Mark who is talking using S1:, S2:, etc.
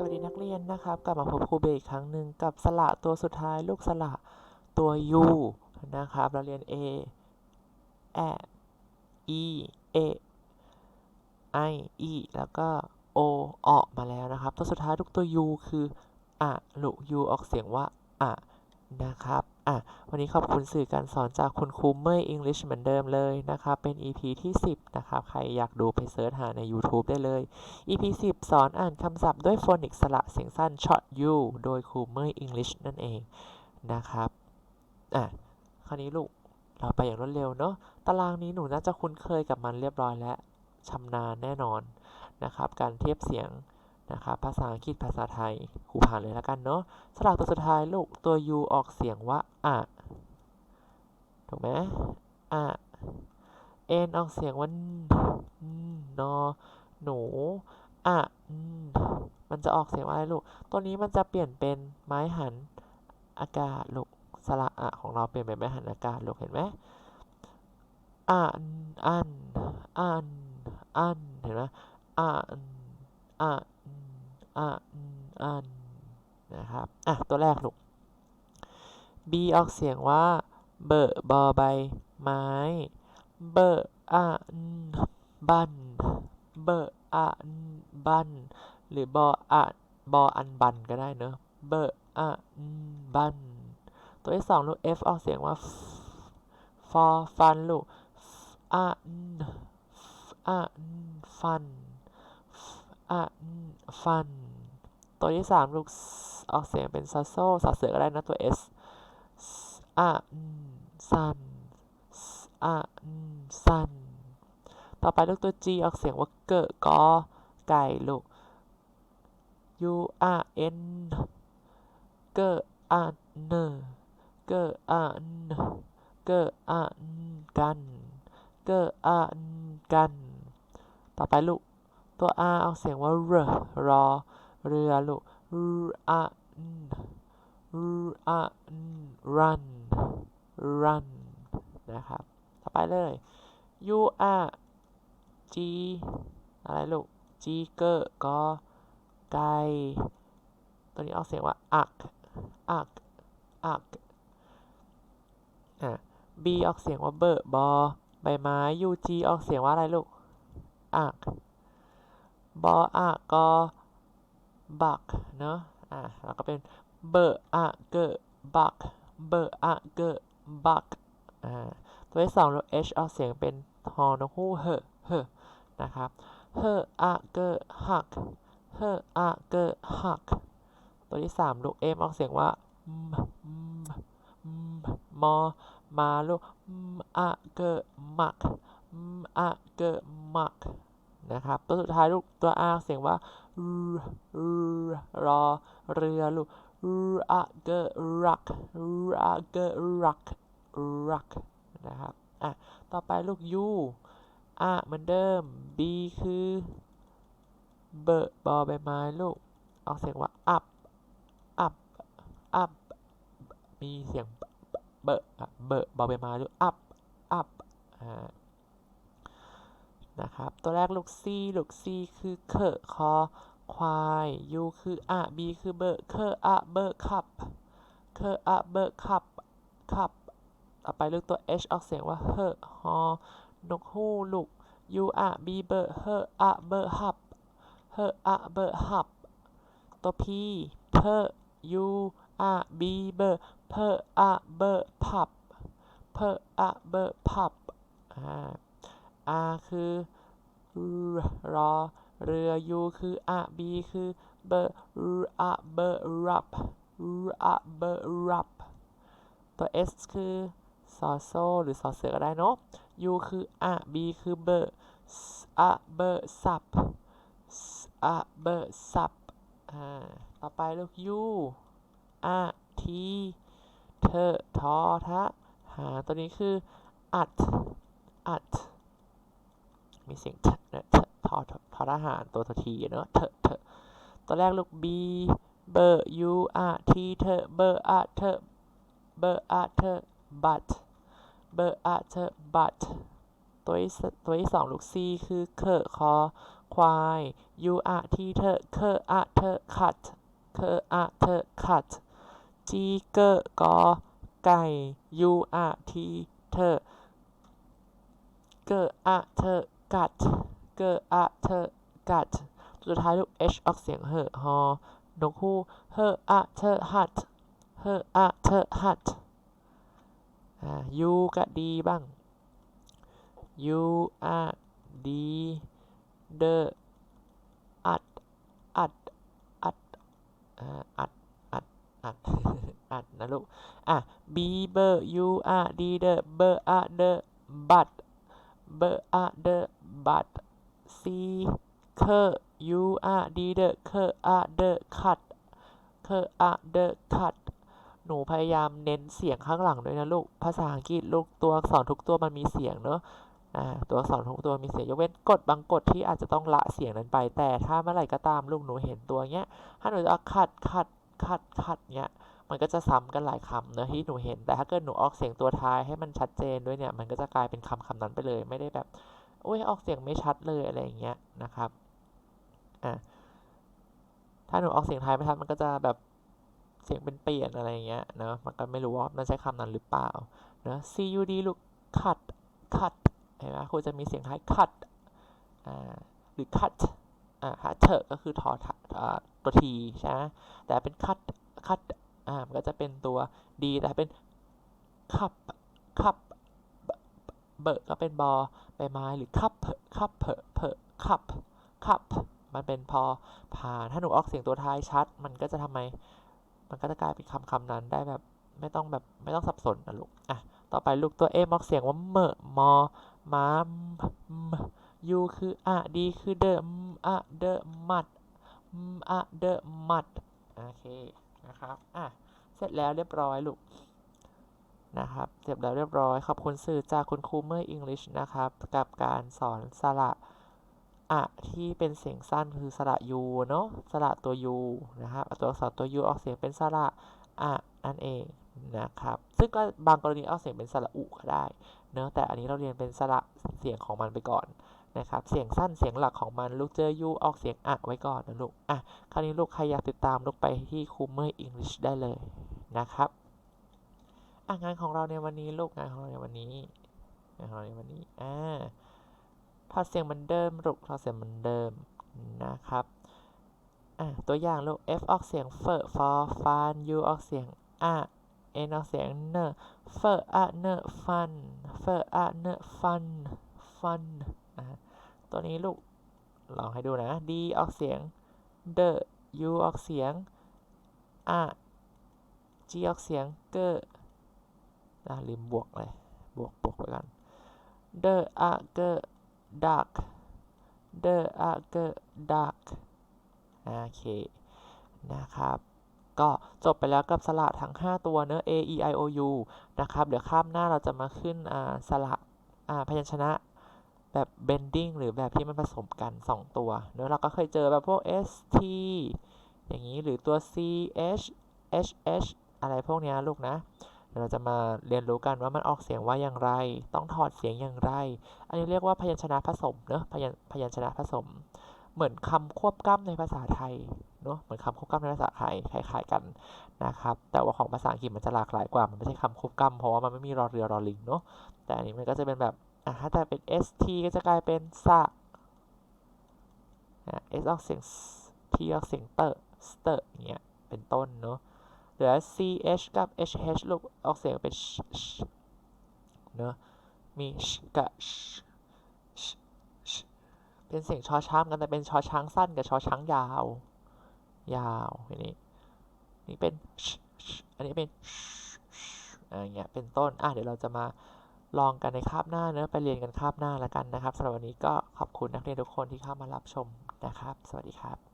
S1: สวัสดีนักเรียนนะครับ กลับมาพบครูเบอีกครั้งหนึ่งกับสระตัวสุดท้ายลูกสระตัว U นะครับ เราเรียน A แอ E A I E แล้วก็ O ออกมาแล้วนะครับ ตัวสุดท้ายลูกตัว U คืออะลุ U ออกเสียงว่าอะ นะครับ อะ วันนี้ขอบคุณสื่อการสอนจากคุณครูเมย์ English เหมือนเดิมเลยนะครับ เป็น EP ที่ 10 นะครับ ใครอยากดูไปเสิร์ชหาใน YouTube ได้เลย EP 10 สอนอ่านคำศัพท์ด้วยโฟนิกสระเสียงสั้น short u โดยครูเมย์ English นั่นเองนะครับ อะ คราวนี้ลูก เราไปอย่างรวดเร็วเนาะ ตารางนี้หนูน่าจะคุ้นเคยกับมันเรียบร้อยแล้วชำนาญแน่นอนนะครับ การเทียบเสียง นะครับภาษาอังกฤษภาษาไทยครูผ่านเลยแล้วกันเนาะสระตัวสุดท้ายลูกตัว u ออกเสียงว่าอะถูกไหมอะ n ออกเสียงว่านอหนูอะมันจะออกเสียงว่าอะไรลูก ตัวนี้มันจะเปลี่ยนเป็นไม้หันอากาศลูกสระอะของเราเปลี่ยนเป็นไม้หันอากาศลูกเห็นไหมอ่านอันอันอันเห็นไหมอ่านอ่าน อ่านอันนะครับ อะ ตัวแรกลูก B ออกเสียงว่า เบอร์บอใบไม้ เบอร์อ่านบัน เบอร์อ่านบัน หรือบออ่านบออันบันก็ได้เนอะ เบอร์อ่านบัน ตัวที่สองลูก F ออกเสียงว่า ฟอฟันลูกอ่านอ่านฟันอ่านฟัน ตัวที่สามลูกออกเสียงเป็นซาโซซาเสือก็ได้นะตัว S อ่านซันอ่านซันต่อไปลูกตัว G ออกเสียงว่าเกะกอไก่ลูก U R N เกะอ่านเนเกะอ่านเกะอ่านกันเกะอ่านกัน ต่อไปลูกตัว R ออกเสียงว่า r รอ เรือลูก r อ่าน r อ่าน run run นะครับ ต่อไปเลย U R G อะไรลูก G เกอร์ก็ไก่ตัวนี้ออกเสียงว่าอักอักอักอะ B ออกเสียงว่าเบอร์บอใบไม้ U G ออกเสียงว่าอะไรลูกอักบออะกอ บักเนอะอะแล้วก็เป็นเบอร์อะเกอร์บักเบอร์อะเกอร์บักอ่าตัวที่สองลูก H ออกเสียงเป็นฮอนกฮูกเฮเฮนะครับเฮอะเกอหักเฮอะเกอหักตัวที่สามลูก M ออกเสียงว่ามมมมอมาลูกมอะเกอมักมอะเกอมักนะครับตัวสุดท้ายลูกตัว R เสียงว่า รอเรือลูกรักเกรักรักเกรักรักนะครับอะต่อไปลูก U อะเหมือนเดิม B คือเบอร์บอใบไม้ลูกออกเสียงว่า up up up มีเสียงเบอร์เบอร์บอใบไม้ลูก up up อ่านะครับ ตัวแรกลูก C ลูก C คือเคอคอ ควาย U คืออะ B คือเบอร์เคออะเบอร์คับเคออะเบอร์คับคับต่อไปลูกตัว H ออกเสียงว่าเฮอฮอนกฮูกลูก U อะ B เบอร์เฮออะเบอร์ฮับเฮออะเบอร์ฮับตัว P เพอ U อะ B เบอร์เพออะเบอร์พับเพออะเบอร์พับอ่า R คือรอ เรือ U คืออะ B คือเบอร์อะเบอร์รับอะเบอร์รับตัว S คือซอโซหรือซอเสือก็ได้เนาะ U คืออะ B คือเบอร์อะเบอร์ซับอะเบอร์ซับอ่าต่อไปลูก U อะ T เธอทอทะหาตัวนี้คืออัดอัดมีเสียงเถนะเถ ทอทอทหารตัวทีเนาะเถเถตัวแรกลูก B เบอร์ U R T เธอเบอร์อะเธอเบอร์อะเธอ but เบอร์อะเธอ but ตัวที่ตัวที่สองลูก C คือเคอคอควาย u อะทีเธอเคออะเธอขัดเคออะเธอขัดจีเกอร์กอไก่ u อะทีเธอเกออะเธอกัด เกออะเธอกัดสุดท้ายลูก h ออกเสียงเหอะฮอนกฮูกเฮออะเธอหัดเฮออะเธอหัดอ่า u กับดีบ้าง u อะดีเดออัดอัดอัดอัดอัดอัดอัดนะลูก อะ b เบอร์ u อะดีเดอเบอร์อะเดอบัดเบอร์อะเดอบัด เคอ u อะดีเดอเคออะเดอคัดเคออะเดอคัดหนูพยายามเน้นเสียงข้างหลังด้วยนะลูก ภาษาอังกฤษลูกตัวอักษรทุกตัวมันมีเสียงเนอะตัวอักษรทุกตัวมีเสียงยกเว้นกฎบางกฎที่อาจจะต้องละเสียงนั้นไป แต่ถ้าเมื่อไหร่ก็ตามลูกหนูเห็นตัวเนี้ย ถ้าหนูจะเอาคัดคัดคัดคัดเนี้ย มันก็จะซ้ำกันหลายคำเนอะที่หนูเห็น แต่ถ้าเกิดหนูออกเสียงตัวท้ายให้มันชัดเจนด้วยเนี่ย มันก็จะกลายเป็นคำคำนั้นไปเลย ไม่ได้แบบ โอ้ยออกเสียงไม่ชัดเลยอะไรอย่างเงี้ยนะครับอะถ้าหนูออกเสียงท้ายไม่ชัดมันก็จะแบบเสียงเป็นเปลี่ยนอะไรอย่างเงี้ยเนอะมันก็ไม่รู้ว่ามันใช้คำนั้นหรือเปล่าเนอะ C U D ลูก cut cut เห็นไหมครูจะมีเสียงท้าย cut อ่าหรือ cut อ่า cut ก็คือทออ่าตัว T ใช่ไหมแต่เป็น cut cut อ่ามันก็จะเป็นตัว D แต่เป็น cup cup เบอร์ก็เป็นบอใบไม้หรือ cup cup เพอเพอ cup cup มันเป็นพอผ่านถ้าหนูออกเสียงตัวท้ายชัด มันก็จะทำไม มันก็จะกลายเป็นคำคำนั้นได้แบบไม่ต้องแบบไม่ต้องสับสนนะลูกอะต่อไปลูกตัว A ออกเสียงว่าเมอมอมามม U คืออะ D คือเดอมอะเดอมัดอะเดอมัดโอเคนะครับอะเสร็จแล้วเรียบร้อยลูก นะครับเสร็จแล้วเรียบร้อย ขอบคุณสื่อจากคุณครูเมื่อ English นะครับ กับการสอนสระอะที่เป็นเสียงสั้นคือสระ U เนาะสระตัว U นะครับตัวอักษรตัว U ออกเสียงเป็นสระอะนั่นเองนะครับ ซึ่งก็บางกรณีออกเสียงเป็นสระอุก็ได้เนอะแต่อันนี้เราเรียนเป็นสระเสียงของมันไปก่อนนะครับ เสียงสั้นเสียงหลักของมันลูกเจอ U ออกเสียงอะไว้ก่อนนะลูกอะคราวนี้ลูกใครอยากติดตามลูกไปที่ครูเมื่อ English ได้เลยนะครับ อะงานของเราในวันนี้ลูกงานของเราในวันนี้งานของเราในวันนี้อ่าถอดเสียงเหมือนเดิมลูกถอดเสียงเหมือนเดิมนะครับอะตัวอย่างลูก F ออกเสียงเฟอฟอฟัน U ออกเสียงอะ N ออกเสียงเนเฟออะเนฟันเฟออะเนฟันฟันอะตัวนี้ลูกลองให้ดูนะ D ออกเสียงเด U ออกเสียงอะ G ออกเสียงเกอ นะลืมบวกเลยบวกบวกไปกันเดอะเกอ dark the a g dark โอเค นะครับ ก็จบไปแล้วกับสระทั้ง 5 ตัวเนื้อ a e i o u นะครับ เดี๋ยวข้ามหน้าเราจะมาขึ้นสระพยัญชนะแบบ bending หรือแบบที่มันผสมกัน 2 ตัว เนื้อเราก็เคยเจอแบบพวก s t อย่างนี้หรือตัว c h h h อะไรพวกนี้ลูกนะ เราจะมาเรียนรู้กันว่ามันออกเสียงว่าอย่างไร ต้องถอดเสียงอย่างไร อันนี้เรียกว่าพยัญชนะผสมเนอะพยัญพยัญชนะผสม เหมือนคำควบกล้ำในภาษาไทยเนอะเหมือนคำควบกล้ำในภาษาไทยคล้ายๆกันนะครับ แต่ว่าของภาษาอังกฤษมันจะหลากหลายกว่า มันไม่ใช่คำควบกล้ำเพราะว่ามันไม่มีรอเรือรอลิงเนอะแต่อันนี้มันก็จะเป็นแบบอะถ้าแต่เป็น st ก็จะกลายเป็นสะ s ออกเสียง t ออกเสียงเตอร์สเตอร์อย่างเงี้ยเป็นต้นเนอะ เหลือ ch กับ hh ลูกออกเสียงเป็นเนอะมี sh กับ sh เป็นเสียงชอช้างกันแต่เป็นชอช้างสั้นกับชอช้างยาว ยาวอย่างนี้นี่เป็นอันนี้เป็นอะไรเงี้ยเป็นต้นอะเดี๋ยวเราจะมาลองกันในคาบหน้าเนอะไปเรียนกันคาบหน้าแล้วกันนะครับสำหรับวันนี้ก็ขอบคุณนักเรียนทุกคนที่เข้ามารับชมนะครับ สวัสดีครับ